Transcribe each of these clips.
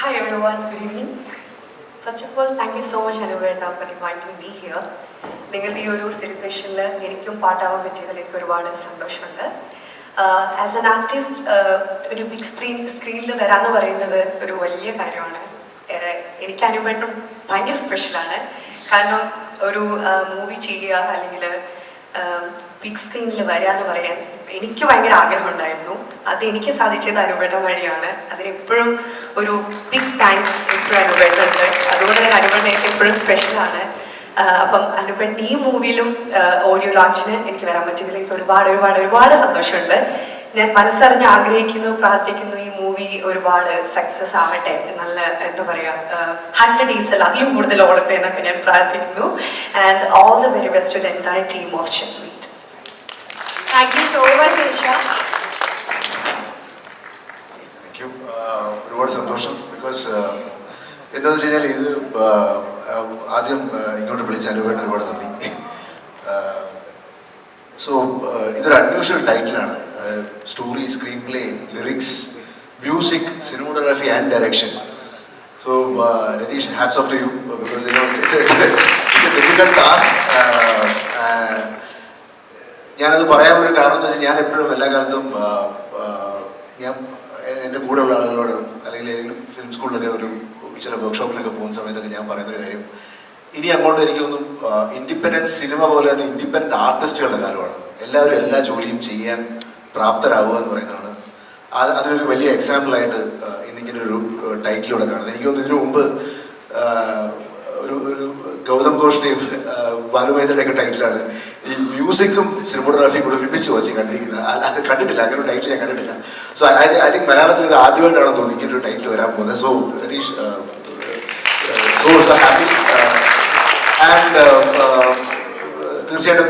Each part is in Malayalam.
Hi everyone, good evening. First of all, thank you so much Anuവേണ്ട for inviting me here. നിങ്ങളുടെ ഈ ഒരു സെലിബ്രേഷനിൽ എനിക്കും പാട്ടാവാൻ പറ്റിയതിൽ എനിക്ക് ഒരുപാട് സന്തോഷമുണ്ട് ആസ് എൻ ആർട്ടിസ്റ്റ് ഒരു ബിഗ് സ്ക്രീൻ സ്ക്രീനിൽ വരാമെന്ന് പറയുന്നത് ഒരു വലിയ കാര്യമാണ് എനിക്ക് അനുവേണ്ടും ഭയങ്കര സ്പെഷ്യലാണ് കാരണം ഒരു മൂവി ചെയ്യുക അല്ലെങ്കിൽ ബിഗ് സ്ക്രീനിൽ വരിക എന്ന് പറയാൻ എനിക്ക് ഭയങ്കര ആഗ്രഹമുണ്ടായിരുന്നു. അത് എനിക്ക് സാധിച്ചത് അനുപേട്ടൻ വഴിയാണ്. അതിനെപ്പോഴും ഒരു ബിഗ് താങ്ക്സ് എപ്പോഴും അനുപേട്ടുണ്ട് അതുകൊണ്ട് തന്നെ അനുപേട്ടൻ എനിക്ക് എപ്പോഴും സ്പെഷ്യലാണ് അപ്പം അനുപേട്ടൻ ഈ മൂവിയിലും ഓഡിയോ ലോഞ്ചിന് എനിക്ക് വരാൻ പറ്റിയതിൽ എനിക്ക് ഒരുപാട് ഒരുപാട് ഒരുപാട് സന്തോഷമുണ്ട്. ഞാൻ മനസ്സറിഞ്ഞ് ആഗ്രഹിക്കുന്നു പ്രാർത്ഥിക്കുന്നു ഈ മൂവി ഒരുപാട് സക്സസ് ആവട്ടെ നല്ല എന്താ പറയുക ഹൺഡ്രഡ് ഡേയ്സിൽ അതിലും കൂടുതൽ ഓടട്ടെ എന്നൊക്കെ ഞാൻ പ്രാർത്ഥിക്കുന്നു. And all the very best to entire team of Checkmate thank you so much Nisha thank you ഒരുപാട് സന്തോഷം. ബിക്കോസ് എന്താണെന്ന് വെച്ച് കഴിഞ്ഞാൽ ഇത് uh, uh, ആദ്യം uh, ഇങ്ങോട്ട് വിളിച്ച അനുഭവം ഒരുപാട് നന്ദി. സോ ഇതൊരു unusual ടൈറ്റിലാണ് story screenplay lyrics music cinematography and direction so Ratheesh hats off to you because difficult task ഞാനത് പറയാനുള്ളൊരു കാരണം എന്ന് വെച്ചാൽ ഞാൻ എപ്പോഴും എല്ലാ കാലത്തും ഞാൻ എന്റെ കൂടെയുള്ള ആളുകളോട് അല്ലെങ്കിൽ ഏതെങ്കിലും ഫിലിം സ്കൂളിലൊക്കെ ഒരു ചില വർക്ക്ഷോപ്പിലൊക്കെ പോകുന്ന സമയത്തൊക്കെ ഞാൻ പറയുന്ന ഒരു കാര്യം. ഇനി അങ്ങോട്ട് എനിക്കൊന്നും ഇൻഡിപെൻഡന്റ് സിനിമ പോലെ തന്നെ ഇൻഡിപെൻഡന്റ് ആർട്ടിസ്റ്റുകളുടെ കാലമാണ്. എല്ലാവരും എല്ലാ ജോലിയും ചെയ്യാൻ പ്രാപ്തരാകുക എന്ന് പറയുന്നതാണ്. അത് അതിനൊരു വലിയ എക്സാമ്പിളായിട്ട് ഇന്നിങ്ങനെ ഒരു ടൈറ്റിലൂടെ കാണുന്നത്. എനിക്ക് തോന്നുന്നു ഇതിനു മുമ്പ് ഒരു ഒരു ഗൗതം ഘോഷിന്റെയും ബാലുമേന്ദ്രയുടെ ഒക്കെ ടൈറ്റിലാണ് ഈ മ്യൂസിക്കും സിനിമോഗ്രാഫിയും കൂടെ ഒരുമിച്ച് വെച്ച് കണ്ടിരിക്കുന്നത്. കണ്ടിട്ടില്ല. അങ്ങനെ ടൈറ്റിൽ ഞാൻ കണ്ടിട്ടില്ല. സോ ഐ ഐ തിങ്ക് മലയാളത്തിൽ ഇത് ആദ്യമായിട്ടാണ് തോന്നുന്നു ഇങ്ങനെ ഒരു ടൈറ്റിൽ വരാൻ പോകുന്നത്. So Ratheesh so happy and തീർച്ചയായിട്ടും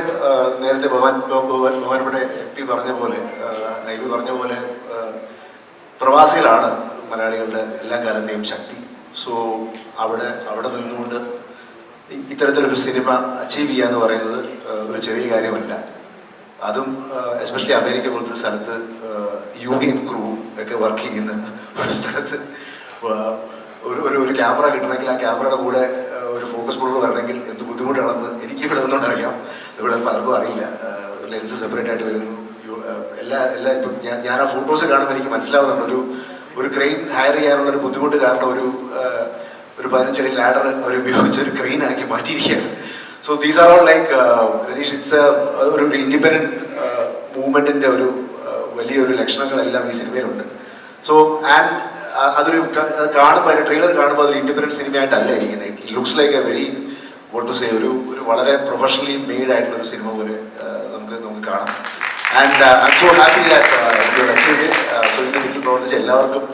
നേരത്തെ ഭവാൻ ഭവാൻ ഭവാൻപുടെ എം പി പറഞ്ഞ പോലെ ഐ പറഞ്ഞ പോലെ പ്രവാസികളാണ് മലയാളികളുടെ എല്ലാ കാലത്തെയും ശക്തി. സോ അവിടെ അവിടെ നിന്നുകൊണ്ട് ഇത്തരത്തിലൊരു സിനിമ അച്ചീവ് ചെയ്യുക എന്ന് പറയുന്നത് ഒരു ചെറിയ കാര്യമല്ല. അതും എസ്പെഷ്യലി അമേരിക്ക പോലത്തെ ഒരു സ്ഥലത്ത് യൂണിയൻ ക്രൂ ഒക്കെ വർക്ക് ചെയ്യുന്ന ഒരു സ്ഥലത്ത് ഒരു ഒരു ഒരു ക്യാമറ കിട്ടണമെങ്കിൽ ആ ക്യാമറയുടെ കൂടെ ഒരു ഫോക്കസ് ബോർഡ് വരണമെങ്കിൽ എന്ത് ബുദ്ധിമുട്ടാണെന്ന് എനിക്ക് ഇവിടെ നിന്നുകൊണ്ട് അറിയാം. ഇവിടെ പലർക്കും അറിയില്ല. ലെൻസ് സെപ്പറേറ്റ് ആയിട്ട് വരുന്നു. എല്ലാ എല്ലാ ഇപ്പം ഞാൻ ഞാൻ ആ ഫോട്ടോസ് കാണുമ്പോൾ എനിക്ക് മനസ്സിലാവുന്നുണ്ട്. ഒരു ഒരു ക്രെയിൻ ഹയർ ചെയ്യാനുള്ള ഒരു ബുദ്ധിമുട്ട് കാരണം ഒരു ഒരു പതിനഞ്ചടി ലാഡർ അവർ ഉപയോഗിച്ച് ഒരു ക്രെയിൻ ആക്കി മാറ്റിയിരിക്കുകയാണ്. So these are all like Ratheesh it's ഒരു ഇൻഡിപെൻഡന്റ് മൂവ്മെന്റിന്റെ ഒരു ആ, വലിയൊരു ലക്ഷണങ്ങളെല്ലാം ഈ സിനിമയിലുണ്ട്. സോ ആൻഡ് അതൊരു കാണുമ്പോൾ അതിന്റെ ട്രെയിലർ കാണുമ്പോൾ അതൊരു ഇൻഡിപെൻഡന്റ് സിനിമയായിട്ടല്ല ഇരിക്കുന്നത്. It looks like a very what to say ഒരു ഒരു വളരെ പ്രൊഫഷണലി മെയ്ഡ് ആയിട്ടുള്ള ഒരു സിനിമ പോലെ നമുക്ക് നമുക്ക് കാണാം. And I so happy that achieve so ഇതിന് വീട്ടിൽ പ്രവർത്തിച്ച എല്ലാവർക്കും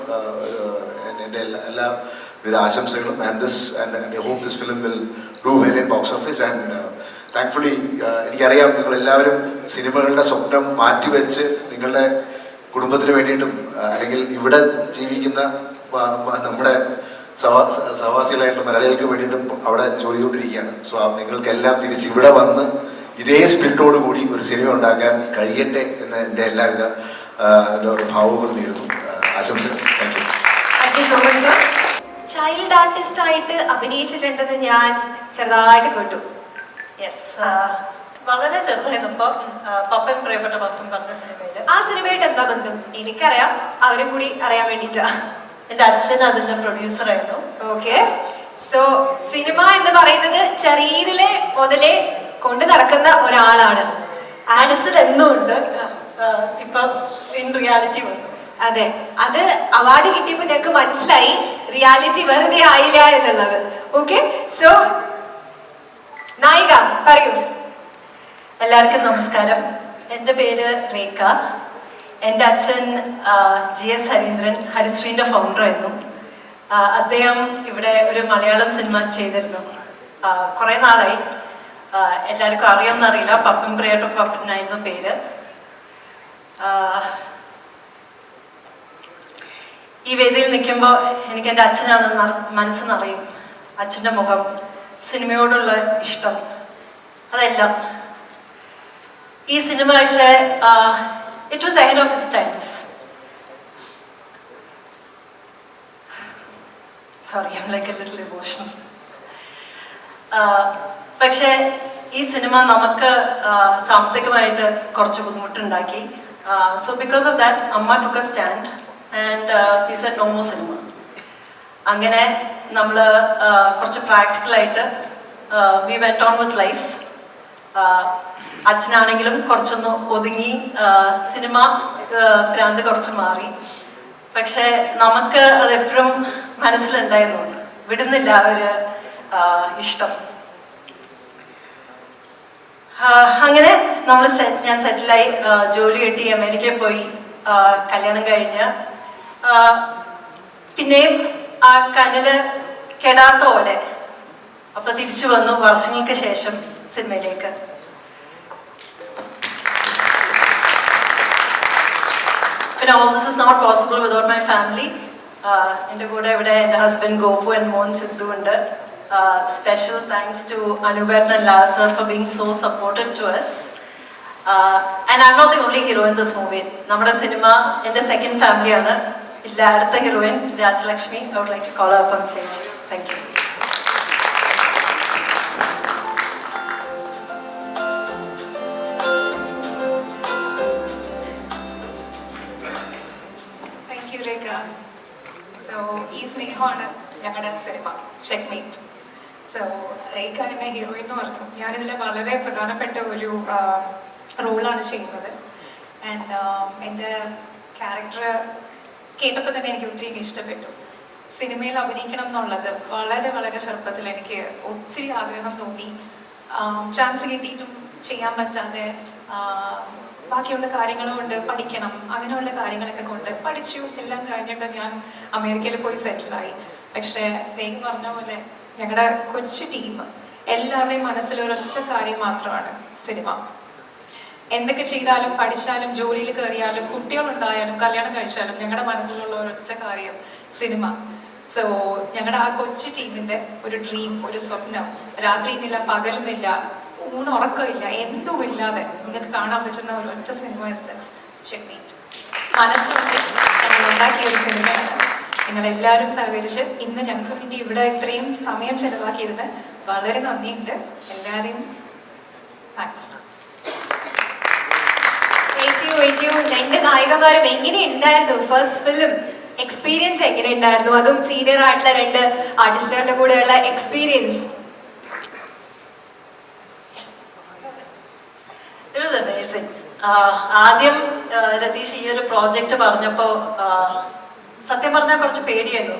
എന്റെ എല്ലാ എല്ലാ എല്ലാവിധ ആശംസകളും. And this and I hope this film will do well in box office and thankfully എനിക്കറിയാം നിങ്ങൾ എല്ലാവരും സിനിമകളുടെ സ്വപ്നം മാറ്റിവെച്ച് നിങ്ങളുടെ കുടുംബത്തിന് വേണ്ടിയിട്ടും അല്ലെങ്കിൽ ഇവിടെ ജീവിക്കുന്ന നമ്മുടെ സഹവാസികളായിട്ടുള്ള മലയാളികൾക്ക് വേണ്ടിയിട്ടും അവിടെ ജോലി ചെയ്തുകൊണ്ടിരിക്കുകയാണ് സോ നിങ്ങൾക്കെല്ലാം തിരിച്ച് ഇവിടെ വന്ന് ഇതേ സ്പിരിറ്റോട് കൂടി ഒരു സിനിമ ഉണ്ടാക്കാൻ കഴിയട്ടെ എന്ന് എന്റെ എല്ലാവിധ എന്താ പറയുക ഭാവങ്ങളും നേരുന്നു. ആശംസകൾ. Thank you so much sir child artist ആയിട്ട് അഭിനയിച്ചിട്ടുണ്ടെന്ന് ഞാൻ ചെറുതായിട്ട് കേട്ടു. യെസ് വളരെ ചെറുതായിരുന്നു പപ്പൻ പ്രിയപ്പെട്ട പപ്പൻ പറഞ്ഞ ആ സിനിമയായിട്ട് എന്താ ബന്ധം? എനിക്കറിയാം. അവരും കൂടി അറിയാൻ വേണ്ടിട്ടാ എന്റെ അച്ഛൻ അതിന്റെ പ്രൊഡ്യൂസർ ആയിരുന്നു. ഓക്കെ. സോ സിനിമ എന്ന് പറയുന്നത് ചെറിയതിലെ മുതലേ കൊണ്ട് നടക്കുന്ന ഒരാളാണ്. ആഡിസിൽ എന്നും ഉണ്ട്. ഇപ്പൊ ഇൻ റിയാലിറ്റി വന്നു. അതെ. അത് അവാർഡ് കിട്ടിയപ്പോ ഞങ്ങൾക്ക് മനസ്സിലായി. റിയാലിറ്റി വെറുതെ ആയില്ല എന്നുള്ളത്. ഓക്കെ സോ നായിക പറയൂ. എല്ലാവർക്കും നമസ്കാരം. എന്റെ പേര് രേഖ. എന്റെ അച്ഛൻ ജി എസ് ഹരീന്ദ്രൻ ഹരിശ്രീന്റെ ഫൗണ്ടർ ആയിരുന്നു. അദ്ദേഹം ഇവിടെ ഒരു മലയാളം സിനിമ ചെയ്തിരുന്നു. കുറേ നാളായി. എല്ലാവർക്കും അറിയാമെന്ന് അറിയില്ല പപ്പൻ ആയിരുന്നു പേര്. ഈ വേദിയിൽ നിൽക്കുമ്പോൾ എനിക്ക് എന്റെ അച്ഛനാണ് നറ- മനസ്സ് നിറയും അച്ഛന്റെ മുഖം സിനിമയോടുള്ള ഇഷ്ടം അതെല്ലാം. ഈ സിനിമ പക്ഷേ it was ahead of his times sorry I like a little emotional പക്ഷേ ഈ സിനിമ നമുക്ക് സാമ്പത്തികമായിട്ട് കുറച്ച് ബുദ്ധിമുട്ടുണ്ടാക്കി. സോ ബിക്കോസ് ഓഫ് ദാറ്റ് അമ്മ ടുക്ക് എ സ്റ്റാൻഡ് ആൻഡ് ഈ എ നോ മോ സിനിമ അങ്ങനെ നമ്മൾ കുറച്ച് പ്രാക്ടിക്കലായിട്ട് we went on with life അച്ഛനാണെങ്കിലും കുറച്ചൊന്ന് ഒതുങ്ങി സിനിമ ഭ്രാന്ത് കുറച്ച് മാറി. പക്ഷേ നമുക്ക് അത് എപ്പോഴും മനസ്സിലുണ്ടായിരുന്നു വിടുന്നില്ല ഒരു ഇഷ്ടം. അങ്ങനെ നമ്മൾ ഞാൻ സെറ്റിലായി ജോലി കിട്ടി അമേരിക്കയിൽ പോയി കല്യാണം കഴിഞ്ഞ്. പിന്നെയും ആ കനൽ കെടാത്ത പോലെ. അപ്പൊ തിരിച്ചു വന്നു വർഷങ്ങൾക്ക് ശേഷം സിനിമയിലേക്ക്. പിന്നെ all this is not possible without my family എന്റെ കൂടെ ഇവിടെ എന്റെ ഹസ്ബൻഡ് ഗോപു ആൻഡ് മോൻ സിദ്ധു ഉണ്ട്. Special thanks to അനുബേട്ടൻ and Lal sir for being so supportive to us and I not the only hero in this movie നമ്മുടെ സിനിമ എന്റെ സെക്കൻഡ് ഫാമിലിയാണ് ഇല്ല അടുത്ത heroine Rajalakshmi I would like call up on stage thank you സ്നേഹമാണ് ഞങ്ങളുടെ സിനിമ ചെക്ക്മേറ്റ് സോ രേഖ എന്നെ ഹീറോയിൻ എന്ന് പറഞ്ഞു. ഞാനിതിൽ വളരെ പ്രധാനപ്പെട്ട ഒരു റോളാണ് ചെയ്യുന്നത്. ആൻഡ് എന്റെ ക്യാരക്ടർ കേട്ടപ്പോൾ തന്നെ എനിക്ക് ഒത്തിരി ഇഷ്ടപ്പെട്ടു. സിനിമയിൽ അഭിനയിക്കണം എന്നുള്ളത് വളരെ വളരെ ചെറുപ്പത്തിൽ എനിക്ക് ഒത്തിരി ആഗ്രഹം തോന്നി. ചാൻസ് കിട്ടിയിട്ടും ചെയ്യാൻ പറ്റാതെ ബാക്കിയുള്ള കാര്യങ്ങളും കൊണ്ട് പഠിക്കണം അങ്ങനെയുള്ള കാര്യങ്ങളൊക്കെ കൊണ്ട് പഠിച്ചു. എല്ലാം കഴിഞ്ഞിട്ട് ഞാൻ അമേരിക്കയിൽ പോയി സെറ്റിലായി പക്ഷേ രേഖ പറഞ്ഞ പോലെ ഞങ്ങളുടെ കൊച്ചു ടീം എല്ലാവരുടെയും മനസ്സിലൊരൊറ്റ കാര്യം മാത്രമാണ് സിനിമ. എന്തൊക്കെ ചെയ്താലും പഠിച്ചാലും ജോലിയിൽ കയറിയാലും കുട്ടികളുണ്ടായാലും കല്യാണം കഴിച്ചാലും ഞങ്ങളുടെ മനസ്സിലുള്ള ഒരു ഒരൊറ്റ കാര്യം സിനിമ. സോ ഞങ്ങളുടെ ആ കൊച്ചു ടീമിന്റെ ഒരു ഡ്രീം ഒരു സ്വപ്നം രാത്രി ഇന്നില്ല പകലുന്നില്ല ഊണുറക്കമില്ല എന്തും ഇല്ലാതെ നിങ്ങൾക്ക് കാണാൻ പറ്റുന്ന ഒരു ഒറ്റ സിനിമ ചെക്മീറ്റ് ഒരു സിനിമയാണ് നിങ്ങളെല്ലാവരും സഹകരിച്ച് ഇന്ന് ഞങ്ങൾക്ക് വേണ്ടി ഇവിടെ ഇത്രയും സമയം ചെലവാക്കിയതിന് വളരെ നന്ദിയുണ്ട്. എല്ലാവരെയും താങ്ക്സ് ഏറ്റു രണ്ട് നായികമാരും എങ്ങനെ ഉണ്ടായിരുന്നു ഫസ്റ്റ് ഫിലിം എക്സ്പീരിയൻസ് എങ്ങനെ ഉണ്ടായിരുന്നു അതും സീനിയർ ആയിട്ടുള്ള രണ്ട് ആർട്ടിസ്റ്റുകളുടെ കൂടെയുള്ള എക്സ്പീരിയൻസ് ആദ്യം രതീഷ് ഈ ഒരു പ്രോജക്റ്റ് പറഞ്ഞപ്പോ സത്യം പറഞ്ഞാൽ കുറച്ച് പേടിയായിരുന്നു.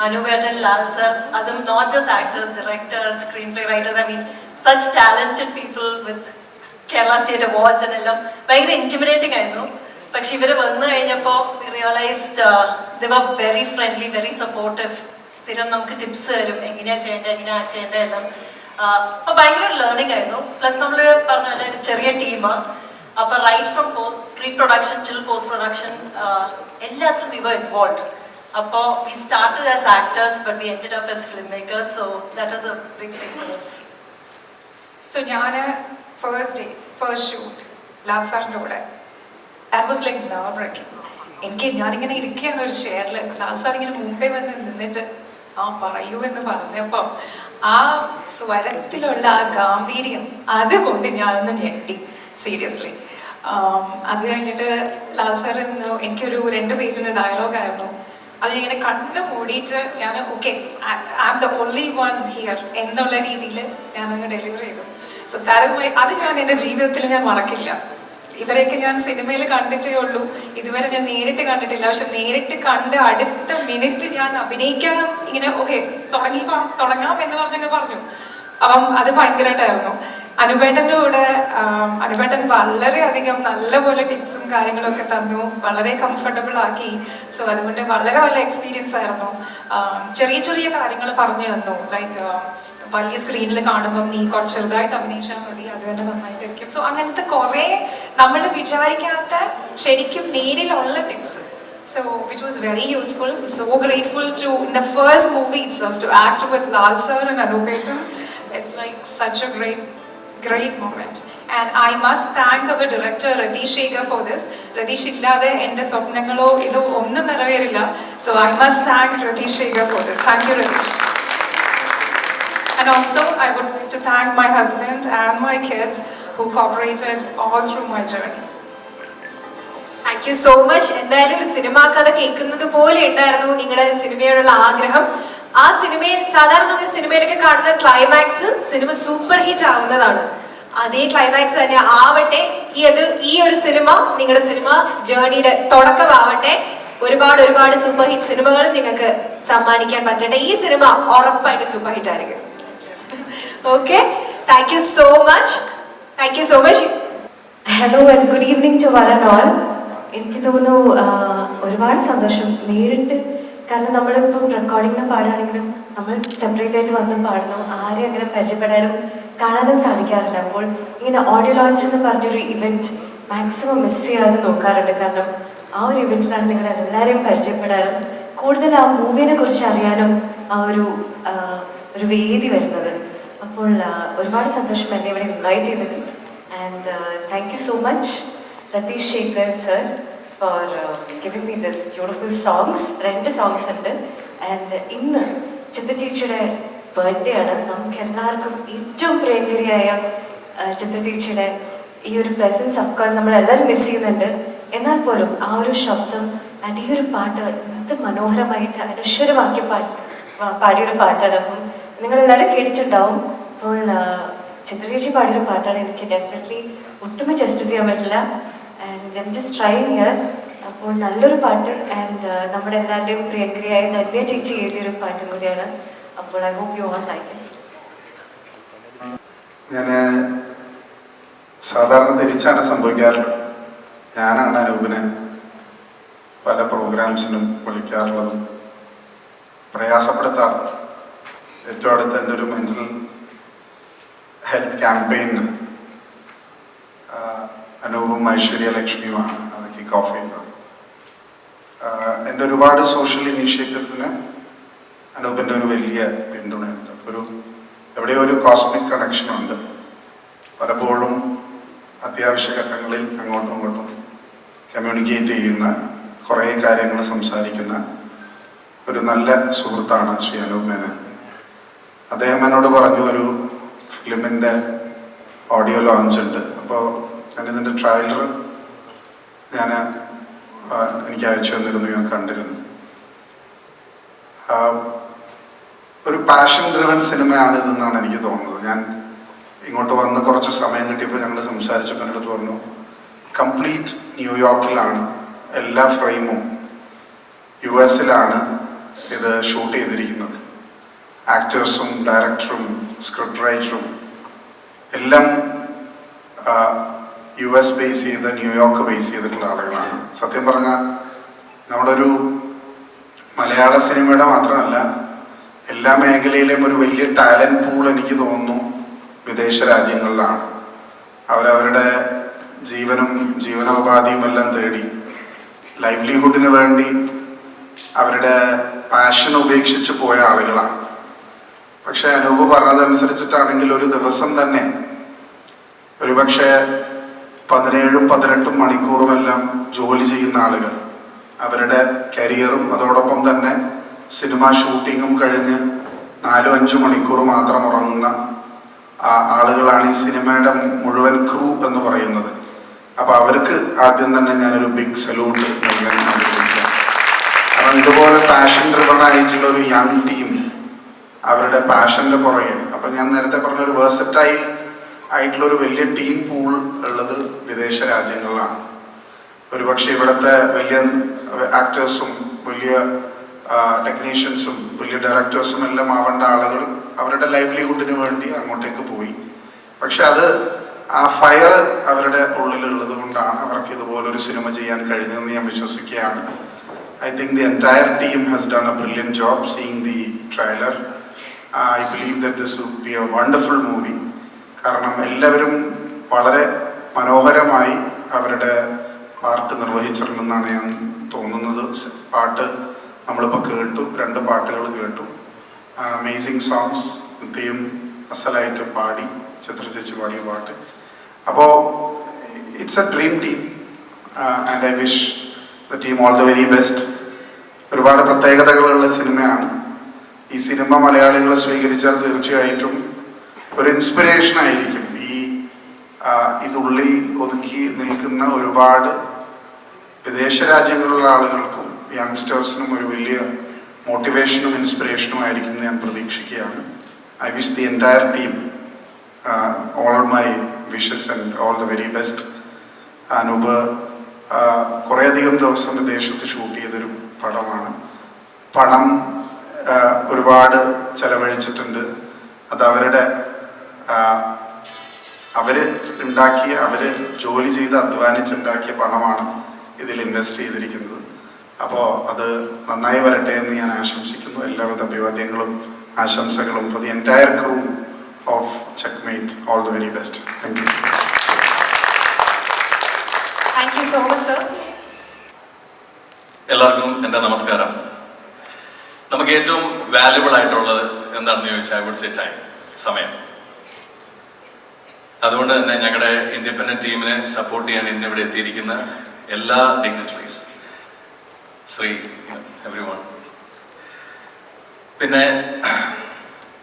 അനുപേട്ടൻ ലാൽ സർ അതും not just actors directors screenplay writers I mean such talented people with Kerala state awards എല്ലാം ഭയങ്കര ഇന്റിമിഡേറ്റിംഗ് ആയിരുന്നു. പക്ഷെ ഇവർ വന്നു കഴിഞ്ഞപ്പോൾ realised they were very friendly very supportive സ്ഥിരം നമുക്ക് ടിപ്സ് തരും. എങ്ങനെയാ ചെയ്യേണ്ടത് എങ്ങനെയാ ആക്ട് ചെയ്യേണ്ടത് എല്ലാം. അപ്പോൾ അപ്പൊ ഭയങ്കര ലേണിംഗ് ആയിരുന്നു. പ്ലസ് നമ്മൾ പറഞ്ഞ പോലെ ഒരു ചെറിയ ടീമാണ് അപ്പൊ right from pre production till post production എല്ലാത്തിലും വി ഇൻവോൾവ് അപ്പോൾ we start as actors but we end up as film makers so that is a big thing so ഞാൻ first day first shoot Lal സാറിന്റെ കൂടെ. That was like love breaking എനിക്ക് ഞാനിങ്ങനെ ഇരിക്കുകയാണ് ഒരു ഷെയറിൽ ലാൽ സാർ ഇങ്ങനെ മുമ്പേ വന്ന് നിന്നിട്ട് ആ പറയൂ എന്ന് പറഞ്ഞപ്പോൾ ആ സ്വരത്തിലുള്ള ആ ഗാംഭീര്യം അതുകൊണ്ട് ഞാനൊന്ന് ഞെട്ടി സീരിയസ്ലി അത് കഴിഞ്ഞിട്ട് ലാൽ സാർ ഇന്ന് എനിക്കൊരു രണ്ട് പേജിന്റെ ഡയലോഗായിരുന്നു അതിങ്ങനെ കണ്ണു മൂടിയിട്ട് ഞാൻ okay am the only one here എന്നുള്ള രീതിയിൽ ഞാൻ അങ്ങ് ഡെലിവർ ചെയ്തു. സോ ദാറ്റ് മൈ അത് ഞാൻ എന്റെ ജീവിതത്തിൽ ഞാൻ മറക്കില്ല. ഇവരെയൊക്കെ ഞാൻ സിനിമയിൽ കണ്ടിട്ടേ ഉള്ളൂ. ഇതുവരെ ഞാൻ നേരിട്ട് കണ്ടിട്ടില്ല. പക്ഷെ നേരിട്ട് കണ്ട് അടുത്ത മിനിറ്റ് ഞാൻ അഭിനയിക്കാൻ ഇങ്ങനെ ഓക്കെ തുടങ്ങി തുടങ്ങാം എന്ന് പറഞ്ഞങ്ങ് പറഞ്ഞു. അപ്പം അത് ഭയങ്കരമായിട്ടായിരുന്നു. അനുപേട്ടന്റെ കൂടെ അനുപേട്ടൻ വളരെയധികം നല്ലപോലെ ടിപ്സും കാര്യങ്ങളും ഒക്കെ തന്നു. വളരെ കംഫർട്ടബിൾ ആക്കി. സോ അതുകൊണ്ട് വളരെ നല്ല എക്സ്പീരിയൻസ് ആയിരുന്നു. ചെറിയ ചെറിയ കാര്യങ്ങൾ പറഞ്ഞു തന്നു. ലൈക്ക് വലിയ സ്ക്രീനിൽ കാണുമ്പോൾ നീ കുറച്ച് ചെറുതായിട്ട് അഭിനയിച്ചാൽ മതി അത് തന്നെ നന്നായിട്ടായിരിക്കും സോ അങ്ങനത്തെ കുറേ നമ്മൾ വിചാരിക്കാത്ത ശരിക്കും നേരിലുള്ള tips so which was very useful so grateful to the first movie movie to act with Lal sir and Anoop it's like such a great great moment. And I must thank our director Ratheesh Sekhar for this Ratheesh ഇല്ലാതെ എന്റെ സ്വപ്നങ്ങളോ ഇതോ ഒന്നും നിറവേറില്ല. So I must thank Ratheesh Sekhar for this thank you Ratheesh And also, I would like to thank my husband and my kids who cooperated all through my journey. Thank you so much എന്തായാലും ഒരു സിനിമാ കഥ കേൾക്കുന്നത് പോലെ ഉണ്ടായിരുന്നു നിങ്ങളുടെ സിനിമയോടുള്ള ആഗ്രഹം. ആ സിനിമയിൽ സാധാരണ നമ്മൾ സിനിമയിലൊക്കെ കാണുന്ന ക്ലൈമാക്സ് സിനിമ സൂപ്പർ ഹിറ്റ് ആവുന്നതാണ്. അതേ ക്ലൈമാക്സ് തന്നെ ആവട്ടെ. ഈ അത് ഈ ഒരു സിനിമ നിങ്ങളുടെ സിനിമ ജേർണിയുടെ തുടക്കമാവട്ടെ. ഒരുപാട് ഒരുപാട് സൂപ്പർ ഹിറ്റ് സിനിമകൾ നിങ്ങൾക്ക് സമ്മാനിക്കാൻ പറ്റട്ടെ. ഈ സിനിമ ഉറപ്പായിട്ട് സൂപ്പർ ഹിറ്റ് ആയിരിക്കും. Okay thank you so much thank you so much hello and good evening to വരൻ ഓൾ എനിക്ക് തോന്നുന്നു ഒരുപാട് സന്തോഷം. നേരിട്ട്. കാരണം നമ്മളിപ്പം റെക്കോർഡിങ്ങിന് പാടുകയാണെങ്കിലും നമ്മൾ സെപ്പറേറ്റ് ആയിട്ട് വന്ന് പാടുന്നു. ആരെയും അങ്ങനെ പരിചയപ്പെടാനും കാണാനും സാധിക്കാറില്ല. അപ്പോൾ ഇങ്ങനെ ഓഡിയോ ലോഞ്ച് എന്ന് പറഞ്ഞൊരു ഇവന്റ് മാക്സിമം മിസ് ചെയ്യാതെ നോക്കാറുണ്ട്. കാരണം ആ ഒരു ഇവന്റിനാണ് നിങ്ങൾ എല്ലാവരെയും പരിചയപ്പെടാനും കൂടുതൽ ആ മൂവിനെ കുറിച്ച് അറിയാനും ആ ഒരു ഒരു വേദി വരുന്നത്. അപ്പോൾ ഒരുപാട് സന്തോഷം എന്നെ ഇവിടെ ഇൻവൈറ്റ് ചെയ്തതിൽ. And thank you so much Ratheesh Sekhar sir for giving me this beautiful songs രണ്ട് സോങ്സ് ഉണ്ട്. ആൻഡ് ഇന്ന് ചിത്രചേച്ചിയുടെ ബർത്ത്ഡേ ആണ്. നമുക്ക് എല്ലാവർക്കും ഏറ്റവും പ്രിയങ്കരിയായ ചിത്ര ചിത്രചേച്ചിയുടെ ഈ ഒരു പ്രസൻസ് അഫ്കോഴ്സ് നമ്മൾ എല്ലാവരും മിസ് ചെയ്യുന്നുണ്ട്. എന്നാൽ പോലും ആ ഒരു ശബ്ദം ആൻഡ് ഈ ഒരു പാട്ട് എന്ത് മനോഹരമായിട്ട് അനശ്വരമാക്കി പാട്ട് പാടിയൊരു പാട്ടാണ്. അപ്പം നിങ്ങളെല്ലാവരും കേട്ടിട്ടുണ്ടാവും. അപ്പോൾ ചിത്രചേച്ചി പാടിയൊരു പാട്ടാണ് എനിക്ക് ഡെഫിനറ്റ്ലി ഒട്ടുമേ ജസ്റ്റിസ് ചെയ്യാൻ പറ്റില്ല. And I'm just trying ear അപ്പോൾ നല്ലൊരു പാട്ട്. ആൻഡ് നമ്മുടെ എല്ലാവരുടെയും പ്രിയങ്കരിയായ ധന്യ ചേച്ചി എഴുതിയൊരു പാട്ടും കൂടിയാണ്. അപ്പോൾ I hope you all like ഞാൻ സാധാരണ തിരിച്ചാണ് സംഭവിക്കാറുള്ളത് ഞാനാണ് അനൂപിനെ പല പ്രോഗ്രാംസിനും വിളിക്കാറുള്ളതും. പ്രയാസപ്പെടുത്താറുള്ളത് ഏറ്റവും അടുത്ത് എന്റെ ഒരു മെന്റൽ ഹെൽത്ത് ക്യാമ്പയിന് അനൂപും ഐശ്വര്യ ലക്ഷ്മിയുമാണ് അത് കിക്ക് ഓഫ് ചെയ്യുന്നത്. എന്റെ ഒരുപാട് സോഷ്യൽ ഇനീഷ്യേറ്റീവ്സിന് അനൂപിന്റെ ഒരു വലിയ പിന്തുണയുണ്ട്. ഒരു എവിടെയോ ഒരു കോസ്മിക് കണക്ഷൻ ഉണ്ട്. പലപ്പോഴും അത്യാവശ്യ ഘട്ടങ്ങളിൽ അങ്ങോട്ടും ഇങ്ങോട്ടും കമ്മ്യൂണിക്കേറ്റ് ചെയ്യുന്ന കുറേ കാര്യങ്ങൾ സംസാരിക്കുന്ന ഒരു നല്ല സുഹൃത്താണ് ശ്രീ അനൂപ് മേനൻ. അദ്ദേഹം എന്നോട് പറഞ്ഞു ഒരു ഫിലിമിന്റെ ഓഡിയോ ലോഞ്ച് ഉണ്ട്. അപ്പോൾ ഞാനിതിന്റെ ട്രയലർ ഞാൻ എനിക്ക് അയച്ചു തന്നിരുന്നു ഞാൻ കണ്ടിരുന്നു. ഒരു പാഷൻ ഡ്രിവൻ സിനിമയാണ് ഇതെന്നാണ് എനിക്ക് തോന്നുന്നത്. ഞാൻ ഇങ്ങോട്ട് വന്ന് കുറച്ച് സമയം കിട്ടിയപ്പോൾ ഞങ്ങൾ സംസാരിച്ചപ്പോൾ എന്റെ അടുത്ത് പറഞ്ഞു കംപ്ലീറ്റ് ന്യൂയോർക്കിലാണ് എല്ലാ ഫ്രെയിമും യു എസിലാണ് ഇത് ഷൂട്ട് ചെയ്തിരിക്കുന്നത്. ആക്ടേഴ്സും ഡയറക്ടറും സ്ക്രിപ്റ്റ് റൈറ്ററും എല്ലാം യു എസ് ബേസ് ചെയ്ത് ന്യൂയോർക്ക് ബേസ് ചെയ്തിട്ടുള്ള ആളുകളാണ്. സത്യം പറഞ്ഞാൽ നമ്മുടെ ഒരു മലയാള സിനിമയുടെ മാത്രമല്ല എല്ലാ മേഖലയിലെയും ഒരു വലിയ ടാലന്റ് പൂൾ എനിക്ക് തോന്നുന്നു വിദേശ രാജ്യങ്ങളിലാണ്. അവരവരുടെ ജീവനും ജീവനോപാധിയും എല്ലാം തേടി ലൈവ്ലിഹുഡിന് വേണ്ടി അവരുടെ പാഷൻ ഉപേക്ഷിച്ച് പോയ ആളുകളാണ്. പക്ഷെ അനൂപ് പറഞ്ഞതനുസരിച്ചിട്ടാണെങ്കിൽ ഒരു ദിവസം തന്നെ. ഒരുപക്ഷെ പതിനേഴും പതിനെട്ടും മണിക്കൂറുമെല്ലാം ജോലി ചെയ്യുന്ന ആളുകൾ. അവരുടെ കരിയറും അതോടൊപ്പം തന്നെ സിനിമ ഷൂട്ടിങ്ങും കഴിഞ്ഞ് നാലും അഞ്ചു മണിക്കൂർ മാത്രം ഉറങ്ങുന്ന ആളുകളാണ് ഈ സിനിമയുടെ മുഴുവൻ ക്രൂ എന്ന് പറയുന്നത്. അപ്പൊ അവർക്ക് ആദ്യം തന്നെ ഞാനൊരു ബിഗ് സല്യൂട്ട് നൽകാൻ ആഗ്രഹിക്കുക കാരണം ഇതുപോലെ പാഷൻ ഡ്രിവൺ ആയിട്ടുള്ള ഒരു യങ് ടീം അവരുടെ പാഷന്റെ പുറകെ. അപ്പൊ ഞാൻ നേരത്തെ പറഞ്ഞ ഒരു വേഴ്സറ്റൈൽ ആയിട്ടുള്ള ഒരു വലിയ ടീം പൂൾ ഉള്ളത് വിദേശ രാജ്യങ്ങളിലാണ്. ഒരുപക്ഷെ ഇവിടുത്തെ വലിയ ആക്ടേഴ്സും വലിയ ടെക്നീഷ്യൻസും വലിയ ഡയറക്ടേഴ്സും എല്ലാം ആവേണ്ട ആളുകൾ അവരുടെ ലൈവ്ലിഹുഡിന് വേണ്ടി അങ്ങോട്ടേക്ക് പോയി. പക്ഷെ അത് ആ ഫയർ അവരുടെ ഉള്ളിലുള്ളത് കൊണ്ടാണ് അവർക്ക് ഇതുപോലൊരു സിനിമ ചെയ്യാൻ കഴിഞ്ഞതെന്ന് ഞാൻ വിശ്വസിക്കുകയാണ്. I think the entire team has done a brilliant job seeing the trailer I believe that this would be a wonderful movie കാരണം എല്ലാവരും വളരെ മനോഹരമായി അവരുടെ പാർട്ട് നിർവഹിച്ചിട്ടുണ്ടെന്നാണ് ഞാൻ തോന്നുന്നത്. പാട്ട് നമ്മളിപ്പോൾ കേട്ടു രണ്ട് പാട്ടുകൾ കേട്ടു. അമേസിങ് സോങ്സ് നിത്യം അസലായിട്ട് പാടി ചിത്ര ചേച്ചി പാടിയ പാട്ട്. അപ്പോൾ it's a dream team and I wish the team all the very best ഒരുപാട് പ്രത്യേകതകളുള്ള സിനിമയാണ്. ഈ സിനിമ മലയാളികളെ സ്വീകരിച്ചാൽ തീർച്ചയായിട്ടും ഒരു ഇൻസ്പിറേഷൻ ആയിരിക്കും. ഈ ഇതുള്ളിൽ ഒതുക്കി നിൽക്കുന്ന ഒരുപാട് വിദേശ രാജ്യങ്ങളിലുള്ള ആളുകൾക്കും യങ്സ്റ്റേഴ്സിനും ഒരു വലിയ മോട്ടിവേഷനും ഇൻസ്പിറേഷനും ആയിരിക്കും ഞാൻ പ്രതീക്ഷിക്കുകയാണ്. I wish the entire team all my wishes and all the very best Anoop കുറേയധികം ദിവസം വിദേശത്ത് ഷൂട്ട് ചെയ്തൊരു പടമാണ്. പണം ഒരുപാട് ചെലവഴിച്ചിട്ടുണ്ട്. അത് അവരുടെ അവർ ഉണ്ടാക്കിയ അവർ ജോലി ചെയ്ത് അധ്വാനിച്ചുണ്ടാക്കിയ പണമാണ് ഇതിൽ ഇൻവെസ്റ്റ് ചെയ്തിരിക്കുന്നത്. അപ്പോൾ അത് നന്നായി വരട്ടെ എന്ന് ഞാൻ ആശംസിക്കുന്നു. എല്ലാവിധ അഭിവാദ്യങ്ങളും ആശംസകളും for the entire crew of Checkmate all the very best thank you thank you so much sir എല്ലാവർക്കും എന്റെ നമസ്കാരം. നമുക്ക് ഏറ്റവും വാല്യുബിൾ ആയിട്ടുള്ളത് എന്താണെന്ന് ചോദിച്ചാൽ വുഡ് സേ ടൈം സമയം. അതുകൊണ്ട് തന്നെ ഞങ്ങളുടെ ഇൻഡിപെൻഡന്റ് ടീമിനെ സപ്പോർട്ട് ചെയ്യാൻ ഇന്ന് ഇവിടെ എത്തിയിരിക്കുന്ന എല്ലാ ഡിഗ്നിറ്ററീസ് ശ്രീ എവറി വൺ പിന്നെ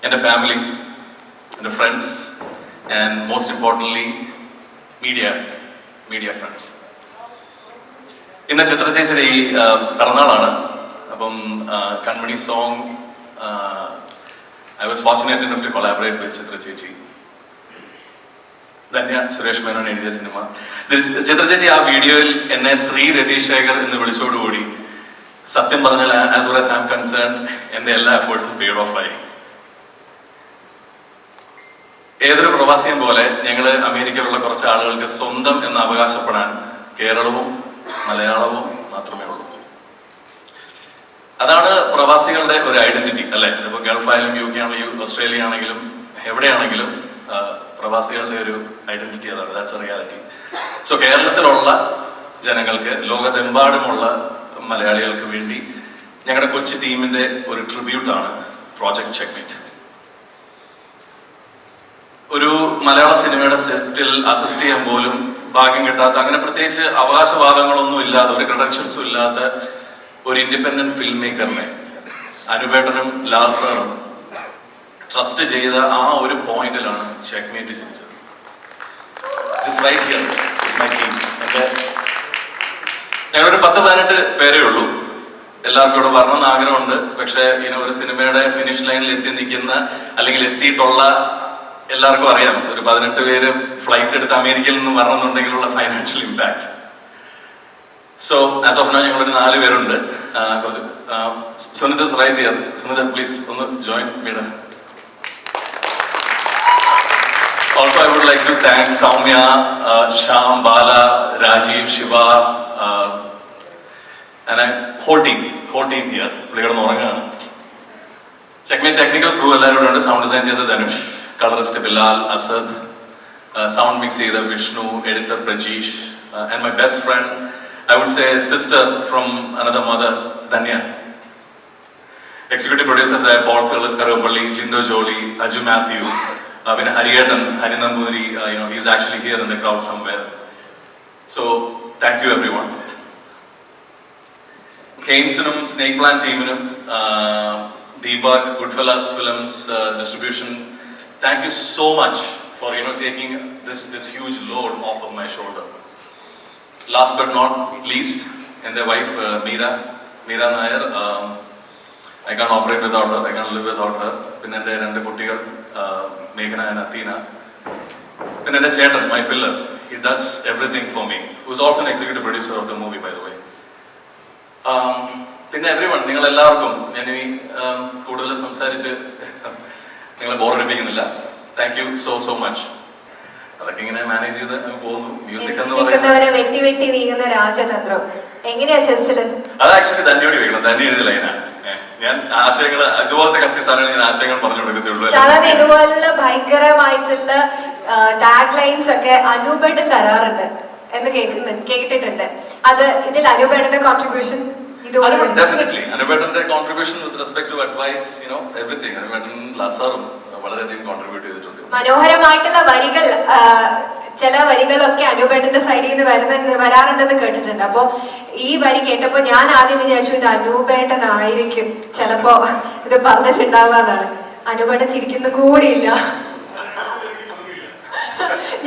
എന്റെ ഫാമിലി എന്റെ friends and most importantly media media friends ഇന്ന് ചിത്രചേച്ചിയുടെ ഈ പിറന്നാളാണ്. അപ്പം Kanmani song I was fortunate enough to collaborate with Chithra ചേച്ചി ധന്യ സുരേഷ് മേനോൻ എഴുതിയ സിനിമ. ചിത്ര ചേച്ചി ആ വീഡിയോയിൽ എന്നെ ശ്രീ രതീഷ് ശേഖർ എന്ന് വിളിച്ചോടുകൂടി സത്യം പറഞ്ഞാൽ as well as I am എല്ലാ എഫേർട്സും പെയ്ഡ് ഓഫ് ആയി. ഏതൊരു പ്രവാസിയും പോലെ ഞങ്ങൾ അമേരിക്കയിലുള്ള കുറച്ച് ആളുകൾക്ക് സ്വന്തം എന്ന് അവകാശപ്പെടാൻ കേരളവും മലയാളവും മാത്രമേ ഉള്ളൂ. അതാണ് പ്രവാസികളുടെ ഒരു ഐഡന്റിറ്റി അല്ലെ? ഇപ്പൊ ഗൾഫായാലും യു കെ ആണെങ്കിലും ഓസ്ട്രേലിയ ആണെങ്കിലും എവിടെയാണെങ്കിലും പ്രവാസികളുടെ ഒരു ഐഡന്റിറ്റി അതാണ്. ദാറ്റ്സ് എ റിയാലിറ്റി സോ കേരളത്തിലുള്ള ജനങ്ങൾക്ക് ലോകത്തെമ്പാടുമുള്ള മലയാളികൾക്ക് വേണ്ടി ഞങ്ങളുടെ കൊച്ചു ടീമിന്റെ ഒരു ട്രിബ്യൂട്ടാണ് പ്രോജക്ട് ചെക്മിറ്റ് ഒരു മലയാള സിനിമയുടെ സെറ്റിൽ അസിസ്റ്റ് ചെയ്യാൻ പോലും ഭാഗ്യം കിട്ടാത്ത അങ്ങനെ പ്രത്യേകിച്ച് അവകാശവാദങ്ങളൊന്നും ഇല്ലാത്ത ഒരു ക്രെഡൻഷ്യൽസും ഇല്ലാത്ത ഒരു ഇൻഡിപെൻഡന്റ് ഫിലിം മേക്കറിനെ അനുപേട്ടനും ലാൽ സാറും ട്രസ്റ്റ് ചെയ്ത ആ ഒരു പോയിന്റിലാണ് ചെക്ക്മേറ്റ് ജനിച്ചത്. ഞങ്ങളൊരു പത്ത് പതിനെട്ട് പേരേ ഉള്ളൂ. എല്ലാവർക്കും ഇവിടെ വരണം എന്ന് ആഗ്രഹമുണ്ട്. പക്ഷേ ഇങ്ങനെ ഒരു സിനിമയുടെ ഫിനിഷ് ലൈനിൽ എത്തി നിൽക്കുന്ന അല്ലെങ്കിൽ എത്തിയിട്ടുള്ള എല്ലാവർക്കും അറിയാം. ഒരു പതിനെട്ട് പേര് ഫ്ലൈറ്റ് എടുത്ത് അമേരിക്കയിൽ നിന്ന് വരണമെന്നുണ്ടെങ്കിലുള്ള financial impact so as of now ഞങ്ങളൊരു നാല് പേരുണ്ട്. കുറച്ച് സുനിത സഹായി ചെയ്യാം. സുനിത പ്ലീസ് ഒന്ന് join മീഡ. Also I would like to thank Soumya Shyam Bala Rajeev Shiva Shiva, uh, and I, whole team, whole team here. പുള്ളിയുടെ ഉറങ്ങാണ് ചെക്മേ ടെക്നിക്കൽ ക്രൂ എല്ലാവരും ഉണ്ട്. സൗണ്ട് ഡിസൈൻ ചെയ്ത Dhanush colourist Bilal Asad sound mix ചെയ്ത Vishnu editor Prajeesh and my best friend I would say sister from another mother Dhanya executive producers ആയ പോൾ കറുവപ്പള്ളി ലിൻഡോ ജോളി അജു മാത്യു uh, പിന്നെ ഹരിയേട്ടൻ Hari Namboothiri you know he's actually here in the crowd somewhere so thank you everyone കെയ്ൻസിനും snake plan ടീമിനും Deepak Goodfellas films distribution thank you so much for you know taking this this huge load off off my shoulder last but not least എന്റെ wife Meera. Meera Nair I can't operate without her I can't live without her പിന്നെ എന്റെ രണ്ട് കുട്ടികൾ uh, മേഘന ആൻഡ് അത്തീന. പിന്നെ എന്റെ ചേട്ടൻ my pillar he does everything for me who's also an executive producer of the movie by the way പിന്നെ എവ്രി വൺ നിങ്ങൾ എല്ലാവർക്കും ഞാൻ ഇനി um, കൂടുതൽ സംസാരിച്ച് നിങ്ങളെ ബോറടിപ്പിക്കുന്നില്ല thank you so so much അതൊക്കെ ഇങ്ങനെ മാനേജ് ചെയ്ത് പോകുന്നു. മ്യൂസിക് എന്ന് പറയുന്നത് വെട്ടി വെട്ടി നീങ്ങുന്ന രാജതന്ത്രം. എങ്ങനെയാ ചെസ്സിൽ അത് ആക്ച്വലി തന്നെയോട് വെക്കണം തന്നെ എഴുതി ലൈനാണ് ഞാൻ ആശയങ്ങൾ ഇതുപോലത്തെ കട്ടി സാധനങ്ങൾ ഞാൻ ആശയങ്ങൾ പറഞ്ഞു കൊടുക്കത്തുള്ളൂ സാധാരണ ഇതുപോലുള്ള ഭയങ്കരമായിട്ടുള്ള ടാഗ് ലൈൻസ് ഒക്കെ അനൂപേട്ടൻ തരാറുണ്ട് എന്ന് കേൾക്കുന്നുണ്ട് കേട്ടിട്ടുണ്ട്. അത് ഇതിൽ അനൂപേട്ടന്റെ contribution definitely അനുപേട്ടന്റെ contribution with respect to advice you know everything അനുപേട്ടൻ ലാസാറും വളരെയധികം കോൺട്രിബ്യൂട്ട് ചെയ്തിട്ടുണ്ട്. മനോഹരമായിട്ടുള്ള വരികൾ ചില വരികളൊക്കെ അനൂപേട്ടന്റെ സൈഡിൽ നിന്ന് വരുന്നുണ്ട് വരാറുണ്ടെന്ന് കേട്ടിട്ടുണ്ട്. അപ്പൊ ഈ വരി കേട്ടപ്പോ ഞാൻ ആദ്യം വിചാരിച്ചു ഇത് അനൂപേട്ടനായിരിക്കും. ചിലപ്പോ ഇത് പറഞ്ഞിട്ടുണ്ടാവാന്നാണ്. അനൂപേട്ടൻ ചിരിക്കുന്ന കൂടിയില്ല.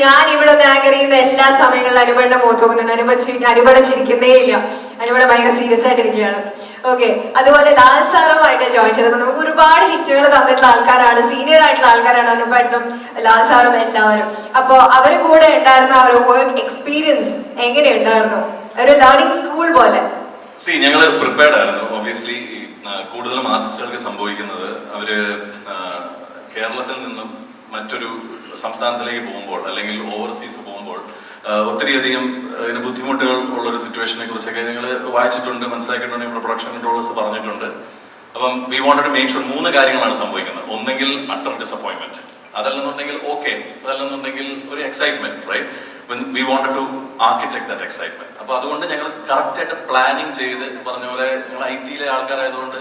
ഞാൻ ഇവിടെ ആങ്കർ എല്ലാ സമയങ്ങളിലും അനുപേട്ടന്റെ മുഖത്ത് നോക്കുന്നുണ്ട്. അനുപ അനുപട ചിരിക്കുന്നേ ഇല്ല. അനുപട ഭയങ്കര സീരിയസ് ആയിട്ടിരിക്കുകയാണ്. ഓക്കെ അതുപോലെ ലാൽ സാറുമായിട്ട് ജോയിൻ ചെയ്തപ്പോൾ നമുക്ക് ഒരുപാട് ഹിറ്റുകൾ തന്നിട്ടുള്ള ആൾക്കാരാണ് സീനിയർ ആയിട്ടുള്ള ആൾക്കാരാണ് അനുപേട്ടനും ലാൽ സാറും എല്ലാവരും. അപ്പോൾ അവർ കൂടെ ഉണ്ടായിരുന്ന ആ ഒരു വർക്ക് എക്സ്പീരിയൻസ് എങ്ങനെ ഉണ്ടായിരുന്നു ഒരു ലേണിംഗ് സ്കൂൾ പോലെ. സി ഞങ്ങൾ പ്രിപ്പയർഡ് ആയിരുന്നു. ഒബിയസ്ലി കൂടുതലും ആർട്ടിസ്റ്റുകൾക്ക് സംഭവിക്കുന്നത് അവർ കേരളത്തിൽ നിന്നും മറ്റൊരു സംസ്ഥാനത്തിലേക്ക് പോകുമ്പോൾ അല്ലെങ്കിൽ ഓവർസീസ് പോകുമ്പോൾ ഒത്തിരിയധികം അതിന് ബുദ്ധിമുട്ടുകൾ ഉള്ള ഒരു സിറ്റുവേഷനെ കുറിച്ചൊക്കെ ഞങ്ങൾ വായിച്ചിട്ടുണ്ട് മനസ്സിലാക്കിയിട്ടുണ്ട് നമ്മുടെ പ്രൊഡക്ഷൻ കൺട്രോളേഴ്സ് പറഞ്ഞിട്ടുണ്ട്. അപ്പം വി വോണ്ടഡ് മേക്ക് ഷുവർ മൂന്ന് കാര്യങ്ങളാണ് സംഭവിക്കുന്നത്. ഒന്നെങ്കിൽ അട്ടർ ഡിസപ്പോയിൻമെന്റ് അതല്ലെന്നുണ്ടെങ്കിൽ ഓക്കെ അതല്ലെന്നുണ്ടെങ്കിൽ ഒരു excitement right we wanted to architect that excitement അപ്പൊ അതുകൊണ്ട് ഞങ്ങൾ കറക്റ്റ് ആയിട്ട് പ്ലാനിങ് ചെയ്ത് പറഞ്ഞ പോലെ ഞങ്ങൾ ഐ ടിയിലെ ആൾക്കാരായതുകൊണ്ട്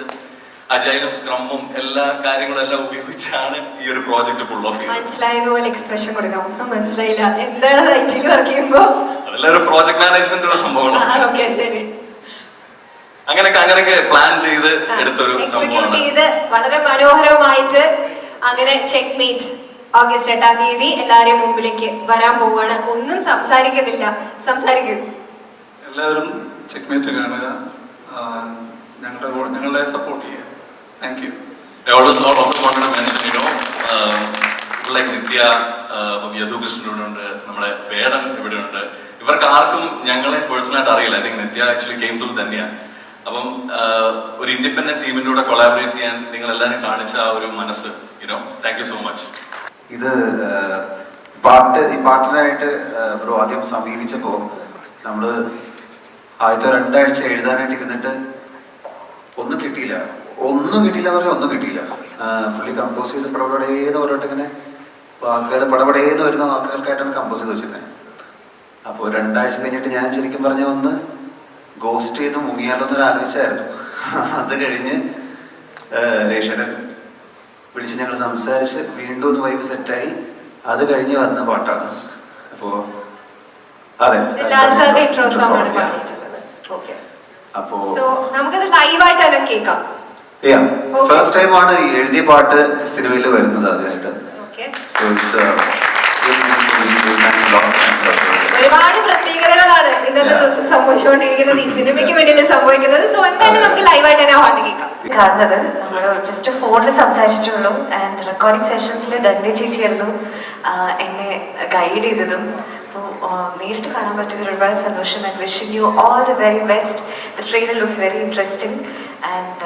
അജൈലും സ്ക്രമ്മും എല്ലാ കാര്യങ്ങളും എല്ലാം ഉപയോഗിച്ചാണ് ഈ ഒരു പ്രോജക്റ്റ് ഫുൾ ഓഫ് ചെയ്യുന്നത് മനസ്സിലായതുപോലെ എക്സ്പ്രഷൻ കൊടുക്കാം. ഒന്നും മനസ്സിലായില്ല. എന്താണ് ഐറ്റിൽ വർക്ക് ചെയ്യുമ്പോ? അതെല്ലാം ഒരു പ്രോജക്ട് മാനേജ്മെന്റിന്റെ സംഭവമാണ്. ഓക്കെ ശരി. അങ്ങനെയൊക്കെ അങ്ങനെയൊക്കെ പ്ലാൻ ചെയ്ത് എടുത്തൊരു ഒരു സംഭവമാണ്. ചെയ്ത് വളരെ മനോഹരമായിട്ട് അങ്ങനെ ചെക്ക് മീറ്റ് ഓഗസ്റ്റ് എട്ടാം തീയതി എല്ലാവരെയും മുമ്പിലേക്ക് വരാൻ പോവാണ് ഒന്നും സംസാരിക്കുന്നില്ല. സംസാരിക്കൂ. എല്ലാവരും ചെക്ക് മീറ്റ് കാണുക ഞങ്ങളുടെ ഞങ്ങളെ സപ്പോർട്ട് ചെയ്യുക. Thank you. I always also wanted to mention, you know, um, like Nitya, ഇപ്പം യദു കൃഷ്ണൻ നമ്മുടെ വേടൻ ഇവിടെ ഇവർക്ക് ആർക്കും ഞങ്ങളെ പേഴ്സണലായിട്ട് അറിയില്ല. I think Nithya actually came തുൾ തന്നെയാണ് അപ്പം ഒരു ഇൻഡിപെൻഡന്റ് ടീമിന്റെ കൂടെ കൊളാബറേറ്റ് ചെയ്യാൻ നിങ്ങൾ എല്ലാവരും കാണിച്ച ആ ഒരു മനസ്സ് you know thank you so much ഇത് പാട്ട് ഈ പാട്ടിനായിട്ട് ബ്രോ ആദ്യം സമീപിച്ചപ്പോൾ നമ്മൾ ആദ്യത്തെ രണ്ടാഴ്ച എഴുതാനായിട്ട് ഇരുന്നിട്ട് ഒന്നും കിട്ടിയില്ല. ഒന്നും കിട്ടിയില്ല എന്ന് പറഞ്ഞാൽ ഒന്നും കിട്ടിയില്ല. ഫുള്ളി കമ്പോസ് ചെയ്ത് പടപടേത് ഓരോട്ട് ഇങ്ങനെ വാക്കുകൾ പടപടേത് വരുന്ന വാക്കുകൾക്കായിട്ടാണ് കമ്പോസ് ചെയ്ത് വെച്ചിരുന്നത് അപ്പോൾ രണ്ടാഴ്ച കഴിഞ്ഞിട്ട് ഞാൻ ശരിക്കും പറഞ്ഞ ഒന്ന് ഗോസ്റ്റ് ചെയ്ത് മുങ്ങിയാലോ എന്നൊരു ആലോചിച്ചായിരുന്നു. അത് കഴിഞ്ഞ് ആ, രേഷനൻ വിളിച്ച് ഞങ്ങൾ സംസാരിച്ച് വീണ്ടും ഒന്ന് വൈബ് സെറ്റായി അത് കഴിഞ്ഞ് വന്ന പാട്ടാണ്. അപ്പോ അതെ. അപ്പോ നമുക്ക് നമുക്കത് ലൈവായിട്ട് കേൾക്കാം. ഫസ്റ്റ് ടൈം ആണ് എഴുതിയ പാട്ട് സിനിമയിൽ വരുന്നത് അതിനായിട്ട് സോ ഇറ്റ്സ് ഒരുപാട് പ്രത്യേകതകളാണ് ഇന്നത്തെ. ദിവസം സംഭവിച്ചുകൊണ്ടിരിക്കുന്നത്. ഈ സിനിമയ്ക്ക് വേണ്ടിയാണ് സംഭവിക്കുന്നത്. സോ എന്തായാലും നമുക്ക് ലൈവായിട്ട് തന്നെ പാട്ട് കേൾക്കാം. കാണുന്നത് നമ്മൾ ജസ്റ്റ് ഫോണിൽ സംസാരിച്ചിട്ടുള്ളൂ. ആൻഡ് റെക്കോർഡിംഗ് സെഷൻസിൽ ധന്യ ചേച്ചിയായിരുന്നു എന്നെ ഗൈഡ് ചെയ്തതും. അപ്പോൾ നേരിട്ട് കാണാൻ പറ്റിയതിൽ ഒരുപാട് സന്തോഷം. And wishing you all the very best the trailer looks very interesting and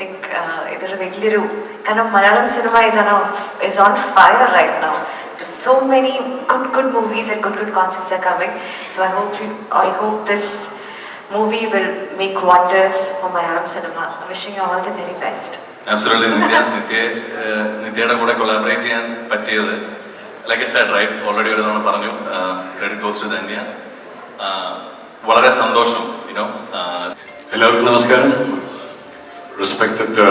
think ഇതൊരു വലിയൊരു കാരണം Malayalam cinema is on is on fire right now so many good good movies and good good concepts are coming so I hope you I hope this movie will make wonders for Malayalam cinema wishing all the very best best. Absolutely Nithya Nithya നിത്യയുടെ കൂടെ കൊളാബറേറ്റ് ചെയ്യാൻ പറ്റിയത് ലൈക്ക് സെഡ് റൈറ്റ് ഓൾറെഡി ഒരു തവണ പറഞ്ഞു. ക്രെഡിറ്റ് കോസ്റ്റ് തന്നെയാണ് വളരെ സന്തോഷം യുനോ എല്ലാവർക്കും നമസ്കാരം. Respected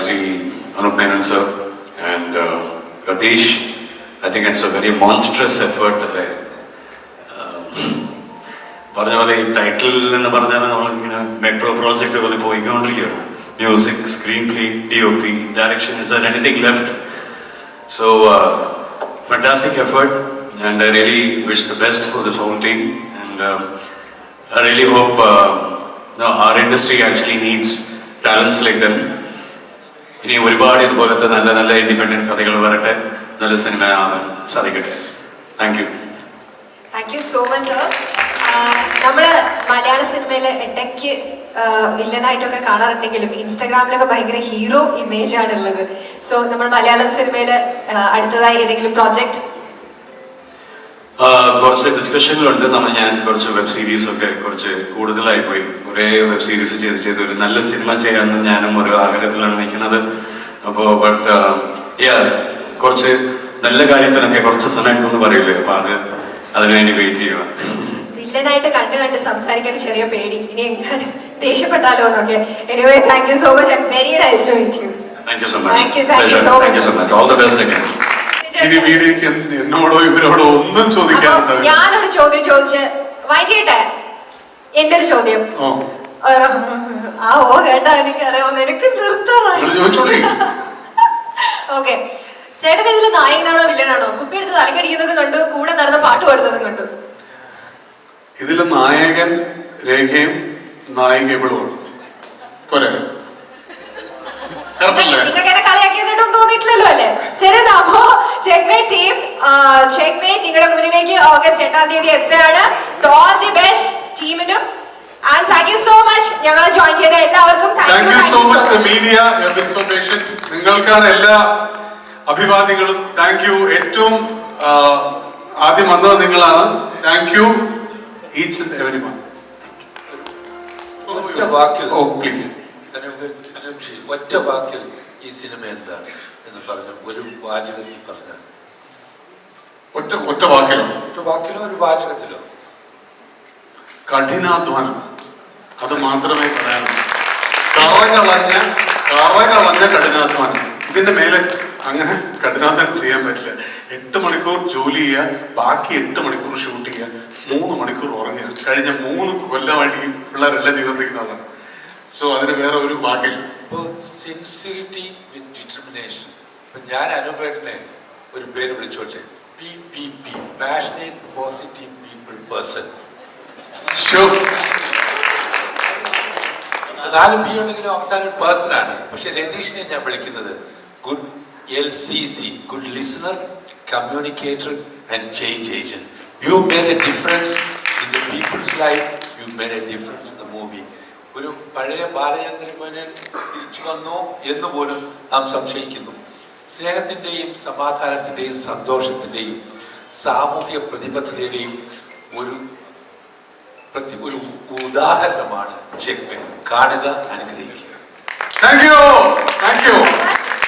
Shri Anoop Menon sir and Ratheesh I think it's a very monstrous effort അല്ലേ Um, പറഞ്ഞ പോലെ ഈ ടൈറ്റിൽ എന്ന് പറഞ്ഞാൽ നമ്മളിങ്ങനെ മെട്രോ പ്രോജക്റ്റ് പോലെ പോയിക്കൊണ്ടിരിക്കുകയാണ് music screenplay D O P direction is there anything left So, uh, fantastic effort, and I really wish the best for this whole team. And um, I really uh, no, our industry actually needs talents like them. ഇനി ഒരുപാട് ഇതുപോലത്തെ നല്ല നല്ല ഇൻഡിപെൻഡന്റ് കഥകൾ വരട്ടെ. നല്ല സിനിമ ആവാൻ സാധിക്കട്ടെ. Thank you thank you so much sir നമ്മൾ മലയാള സിനിമയിൽ ഇടയ്ക്ക് വില്ലനായിട്ടൊക്കെ കാണാറുണ്ടെങ്കിലും ഇൻസ്റ്റാഗ്രാമിലൊക്കെ ഭയങ്കര ഹീറോ ഇമേജ് ആണ് ഉള്ളത് സോ നമ്മൾ മലയാളം സിനിമയിൽ അടുത്തതായി ഏതെങ്കിലും പ്രോജക്റ്റ് കുറച്ച് ഡിസ്കഷനിലുണ്ട് നമ്മൾ ഞാൻ കുറച്ച് വെബ് സീരീസ് ഒക്കെ കുറച്ച് കൂടുതലായി പോയി. കുറേ വെബ് സീരീസ് ചെയ്ത് ചെയ്ത് ഒരു നല്ല സിനിമ ചെയ്യാമെന്ന് ഞാനും ഒരു ആഗ്രഹത്തിലാണ് നിൽക്കുന്നത്. അപ്പോ ബട്ട് യാ കുറച്ച് നല്ല കാര്യത്തിനൊക്കെ കുറച്ച് സമയമെന്ന് പറയില്ലേ? അപ്പൊ അത് അതിനുവേണ്ടി വെയിറ്റ് ചെയ്യുക. വില്ലനായിട്ട് കണ്ട് കണ്ട് സംസാരിക്കാൻ ചെറിയ പേടി. ഇനി എങ്ങനെ ദേഷ്യപ്പെട്ടാലോ എന്നൊക്കെ. Anyway thank you so much very nice to meet you thank you so much thank you so much all the best ഇനി വീഡിയോക്ക് എന്ത് എന്നോടോ ഇവരോടോ ഒന്നും ചോദിക്കാറുണ്ട് ഞാനൊരു ചോദ്യം ചോദിച്ച് വൈകിട്ടെ? എന്റെ ഒരു ചോദ്യം ആ ഓ കേട്ടാ എനിക്കറിയാം നിനക്ക് നിർത്തമായി നിങ്ങൾ ചോദിച്ചോളി. ഓക്കെ. ചേട്ടൻ ഇതിൽ നായകനാണോ വില്ലനാണോ? കുപ്പി എടുത്ത് തലക്കടിക്കുന്നത് കണ്ടു കൂടെ നടന്ന് പാട്ട് പാടുന്നതും കണ്ടു. ഇതിൽ നായകൻ രേഖയും നായികകളും പോരെ കറക്റ്റല്ലേ നിങ്ങൾക്ക് എന്നെ കളിയാക്കിയതായിട്ടൊന്നും തോന്നിയിട്ടില്ലല്ലോ അല്ലേ ശരി എന്നാ, അപ്പോ ചെക്മേറ്റ് ടീം ചെക്മേറ്റ് നിങ്ങളുടെ മുന്നിലേക്ക് ഓഗസ്റ്റ് എട്ടാം തീയതി എത്തുകയാണ്. സോ ഓൾ ദി ബെസ്റ്റ് ടീമിനും and thank you so much ഞങ്ങളെ ജോയിൻ ചെയ്ത എല്ലാവർക്കും thank you so much media been so patient നിങ്ങൾക്കാണ് എല്ലാ അഭിവാദ്യങ്ങളും താങ്ക് യു ഏറ്റവും ആദ്യം വന്നത് നിങ്ങളാണ്. Thank you each and every one oh please അനൂപ്ജി ഒറ്റ വാക്കിൽ ഈ സിനിമ എന്താണ് എന്ന് പറഞ്ഞ ഒരു വാചകത്തിൽ പറഞ്ഞാൽ ഒറ്റ ഒറ്റ വാക്കിലോ? ഒറ്റ വാക്കിലോ ഒരു വാചകത്തിലോ? കഠിനാധ്വാനം. അത് മാത്രമേ പറയാനുള്ളൂ. കറകളഞ്ഞ കറ കളഞ്ഞ കഠിനാധ്വാനം. ഇതിന്റെ മേലെ അങ്ങനെ കഠിനാധ്വാനം ചെയ്യാൻ പറ്റില്ല. എട്ട് മണിക്കൂർ ജോലി ചെയ്യുക ബാക്കി എട്ട് മണിക്കൂർ ഷൂട്ട് ചെയ്യുക മൂന്ന് മണിക്കൂർ ഉറങ്ങുക. കഴിഞ്ഞ മൂന്ന് കൊല്ലമായിട്ട് ഈ പിള്ളേരെല്ലാം ചെയ്തുകൊണ്ടിരിക്കുന്നതാണ്. സോ അതിന് വേറെ ഒരു വാക്കില്ല. ഇപ്പോൾ സിൻസിയറിറ്റി വിത്ത് ഡിറ്റർമിനേഷൻ ഇപ്പം ഞാൻ അനുപേട്ടനെ ഒരു പേര് വിളിച്ചോട്ടെ? P P P passionate positive people person. നാല് പി ഉണ്ടെങ്കിലും അവസാനം പേഴ്സൺ ആണ്. പക്ഷെ രതീഷിനെ ഞാൻ വിളിക്കുന്നത് good L C C good listener communicator and change agent you made a difference in the people's life you made a difference in the movie ഒരു പഴയ ബാലചന്ദ്രൻ മേനോൻ തിരിച്ചു വന്നു എന്ന് പോലും നാം സംശയിക്കുന്നു. സ്നേഹത്തിന്റെയും സമാധാനത്തിന്റെയും സന്തോഷത്തിന്റെയും സാമൂഹ്യ പ്രതിബദ്ധതയുടെയും ഒരു പ്രതി ഒരു ഉദാഹരണമാണ് ചെക്മേൻ കാണുക അനുഗ്രഹിക്കുക. Thank you thank you.